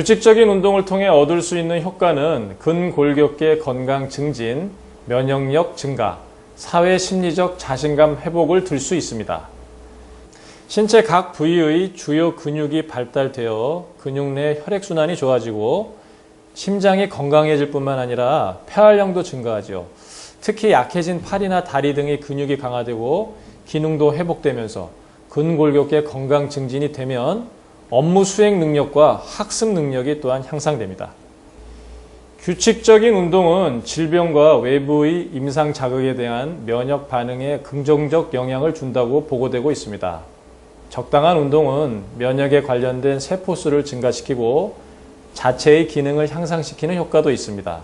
규칙적인 운동을 통해 얻을 수 있는 효과는 근골격계 건강 증진, 면역력 증가, 사회 심리적 자신감 회복을 들 수 있습니다. 신체 각 부위의 주요 근육이 발달되어 근육 내 혈액순환이 좋아지고 심장이 건강해질 뿐만 아니라 폐활량도 증가하죠. 특히 약해진 팔이나 다리 등의 근육이 강화되고 기능도 회복되면서 근골격계 건강 증진이 되면 업무 수행 능력과 학습 능력이 또한 향상됩니다. 규칙적인 운동은 질병과 외부의 임상 자극에 대한 면역 반응에 긍정적 영향을 준다고 보고되고 있습니다. 적당한 운동은 면역에 관련된 세포수를 증가시키고 자체의 기능을 향상시키는 효과도 있습니다.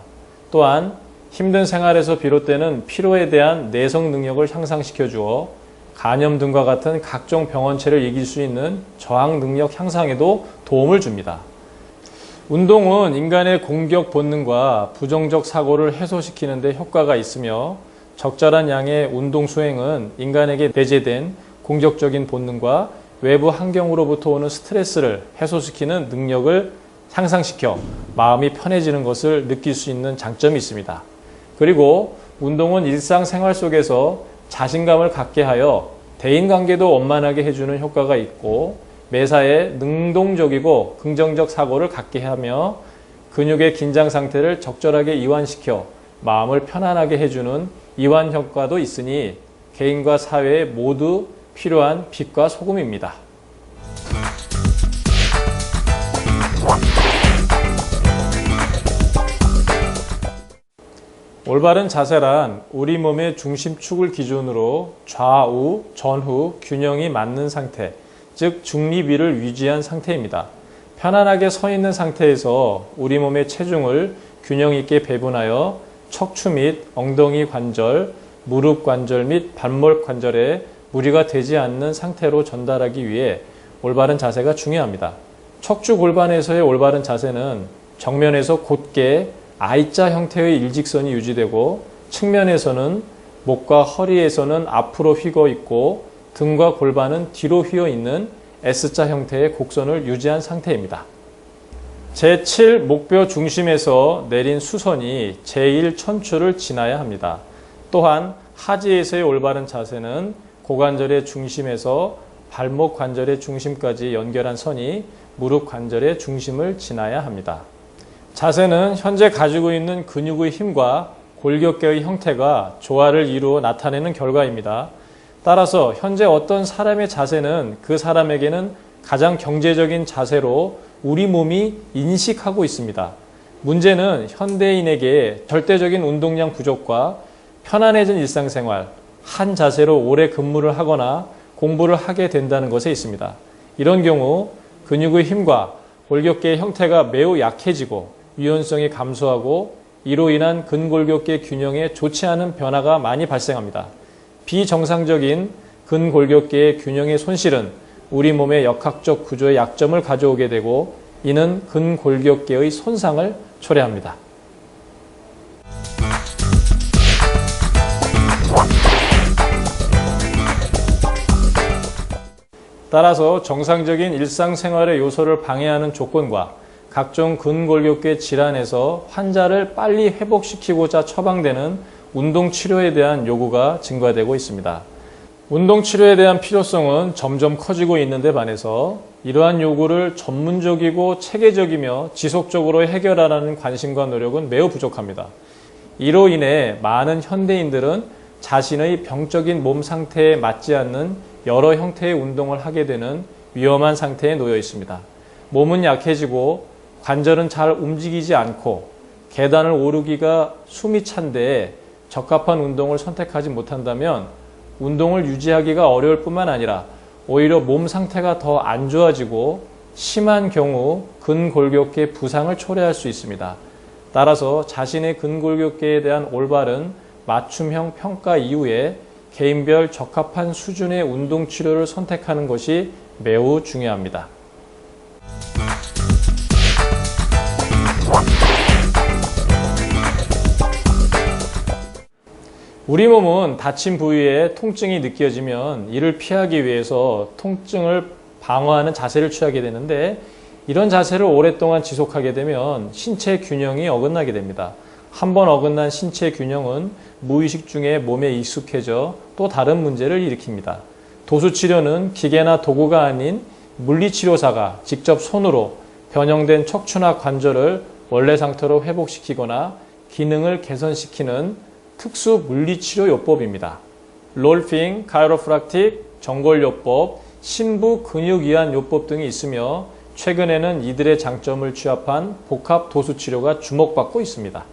또한 힘든 생활에서 비롯되는 피로에 대한 내성 능력을 향상시켜 주어 간염 등과 같은 각종 병원체를 이길 수 있는 저항 능력 향상에도 도움을 줍니다. 운동은 인간의 공격 본능과 부정적 사고를 해소시키는 데 효과가 있으며 적절한 양의 운동 수행은 인간에게 내재된 공격적인 본능과 외부 환경으로부터 오는 스트레스를 해소시키는 능력을 향상시켜 마음이 편해지는 것을 느낄 수 있는 장점이 있습니다. 그리고 운동은 일상생활 속에서 자신감을 갖게 하여 대인관계도 원만하게 해주는 효과가 있고 매사에 능동적이고 긍정적 사고를 갖게 하며 근육의 긴장 상태를 적절하게 이완시켜 마음을 편안하게 해주는 이완 효과도 있으니 개인과 사회에 모두 필요한 빛과 소금입니다. 올바른 자세란 우리 몸의 중심축을 기준으로 좌우, 전후 균형이 맞는 상태, 즉 중립위를 유지한 상태입니다. 편안하게 서 있는 상태에서 우리 몸의 체중을 균형 있게 배분하여 척추 및 엉덩이 관절, 무릎 관절 및 발목 관절에 무리가 되지 않는 상태로 전달하기 위해 올바른 자세가 중요합니다. 척추 골반에서의 올바른 자세는 정면에서 곧게 I자 형태의 일직선이 유지되고 측면에서는 목과 허리에서는 앞으로 휘고 있고 등과 골반은 뒤로 휘어 있는 S자 형태의 곡선을 유지한 상태입니다. 제7 목뼈 중심에서 내린 수선이 제1 천추를 지나야 합니다. 또한 하지에서의 올바른 자세는 고관절의 중심에서 발목 관절의 중심까지 연결한 선이 무릎 관절의 중심을 지나야 합니다. 자세는 현재 가지고 있는 근육의 힘과 골격계의 형태가 조화를 이루어 나타내는 결과입니다. 따라서 현재 어떤 사람의 자세는 그 사람에게는 가장 경제적인 자세로 우리 몸이 인식하고 있습니다. 문제는 현대인에게 절대적인 운동량 부족과 편안해진 일상생활, 한 자세로 오래 근무를 하거나 공부를 하게 된다는 것에 있습니다. 이런 경우 근육의 힘과 골격계의 형태가 매우 약해지고 유연성이 감소하고 이로 인한 근골격계 균형에 좋지 않은 변화가 많이 발생합니다. 비정상적인 근골격계의 균형의 손실은 우리 몸의 역학적 구조의 약점을 가져오게 되고 이는 근골격계의 손상을 초래합니다. 따라서 정상적인 일상생활의 요소를 방해하는 조건과 각종 근골격계 질환에서 환자를 빨리 회복시키고자 처방되는 운동 치료에 대한 요구가 증가되고 있습니다. 운동 치료에 대한 필요성은 점점 커지고 있는데 반해서 이러한 요구를 전문적이고 체계적이며 지속적으로 해결하라는 관심과 노력은 매우 부족합니다. 이로 인해 많은 현대인들은 자신의 병적인 몸 상태에 맞지 않는 여러 형태의 운동을 하게 되는 위험한 상태에 놓여 있습니다. 몸은 약해지고 관절은 잘 움직이지 않고 계단을 오르기가 숨이 찬데 적합한 운동을 선택하지 못한다면 운동을 유지하기가 어려울 뿐만 아니라 오히려 몸 상태가 더 안 좋아지고 심한 경우 근골격계 부상을 초래할 수 있습니다. 따라서 자신의 근골격계에 대한 올바른 맞춤형 평가 이후에 개인별 적합한 수준의 운동 치료를 선택하는 것이 매우 중요합니다. 우리 몸은 다친 부위에 통증이 느껴지면 이를 피하기 위해서 통증을 방어하는 자세를 취하게 되는데 이런 자세를 오랫동안 지속하게 되면 신체 균형이 어긋나게 됩니다. 한번 어긋난 신체 균형은 무의식 중에 몸에 익숙해져 또 다른 문제를 일으킵니다. 도수 치료는 기계나 도구가 아닌 물리치료사가 직접 손으로 변형된 척추나 관절을 원래 상태로 회복시키거나 기능을 개선시키는 특수 물리치료 요법입니다. 롤핑, 카이로프락틱, 정골요법, 신부 근육이완 요법 등이 있으며 최근에는 이들의 장점을 취합한 복합 도수 치료가 주목받고 있습니다.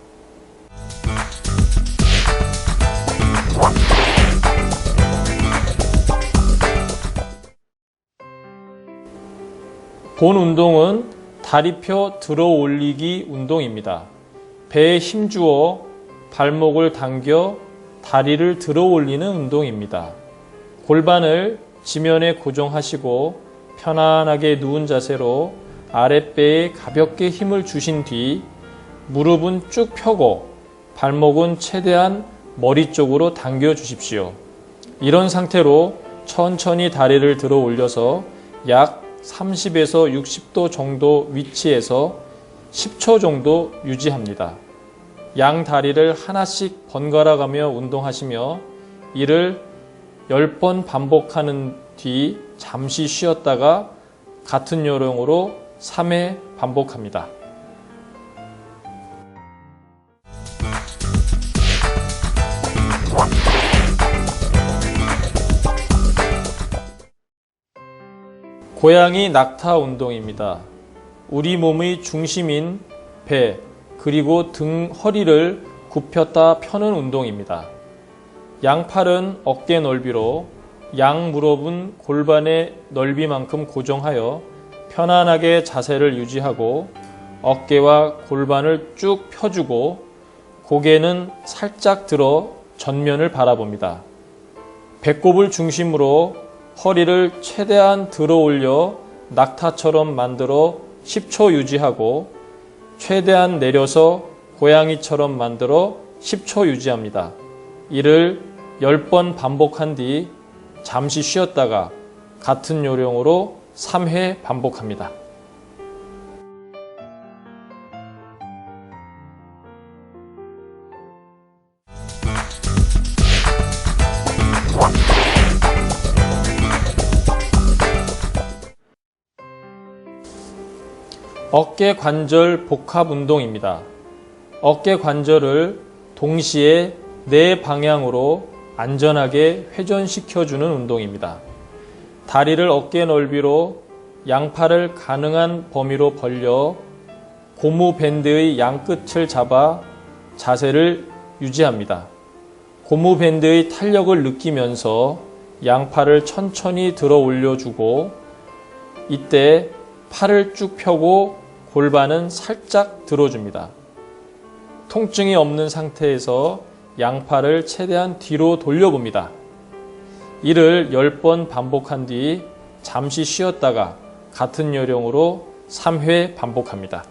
본 운동은 다리표 들어 올리기 운동입니다. 배에 힘 주어 발목을 당겨 다리를 들어 올리는 운동입니다. 골반을 지면에 고정하시고 편안하게 누운 자세로 아랫배에 가볍게 힘을 주신 뒤 무릎은 쭉 펴고 발목은 최대한 머리 쪽으로 당겨 주십시오. 이런 상태로 천천히 다리를 들어 올려서 약 30에서 60도 정도 위치에서 10초 정도 유지합니다. 양 다리를 하나씩 번갈아 가며 운동하시며 이를 10번 반복하는 뒤 잠시 쉬었다가 같은 요령으로 3회 반복합니다. 고양이 낙타 운동입니다. 우리 몸의 중심인 배, 그리고 등, 허리를 굽혔다 펴는 운동입니다. 양팔은 어깨 넓이로 양 무릎은 골반의 넓이만큼 고정하여 편안하게 자세를 유지하고 어깨와 골반을 쭉 펴주고 고개는 살짝 들어 전면을 바라봅니다. 배꼽을 중심으로 허리를 최대한 들어 올려 낙타처럼 만들어 10초 유지하고 최대한 내려서 고양이처럼 만들어 10초 유지합니다. 이를 10번 반복한 뒤 잠시 쉬었다가 같은 요령으로 3회 반복합니다. 어깨 관절 복합 운동입니다. 어깨 관절을 동시에 네 방향으로 안전하게 회전시켜주는 운동입니다. 다리를 어깨 넓이로 양팔을 가능한 범위로 벌려 고무 밴드의 양 끝을 잡아 자세를 유지합니다. 고무 밴드의 탄력을 느끼면서 양팔을 천천히 들어 올려주고 이때 팔을 쭉 펴고 골반은 살짝 들어줍니다. 통증이 없는 상태에서 양팔을 최대한 뒤로 돌려봅니다. 이를 10번 반복한 뒤 잠시 쉬었다가 같은 요령으로 3회 반복합니다.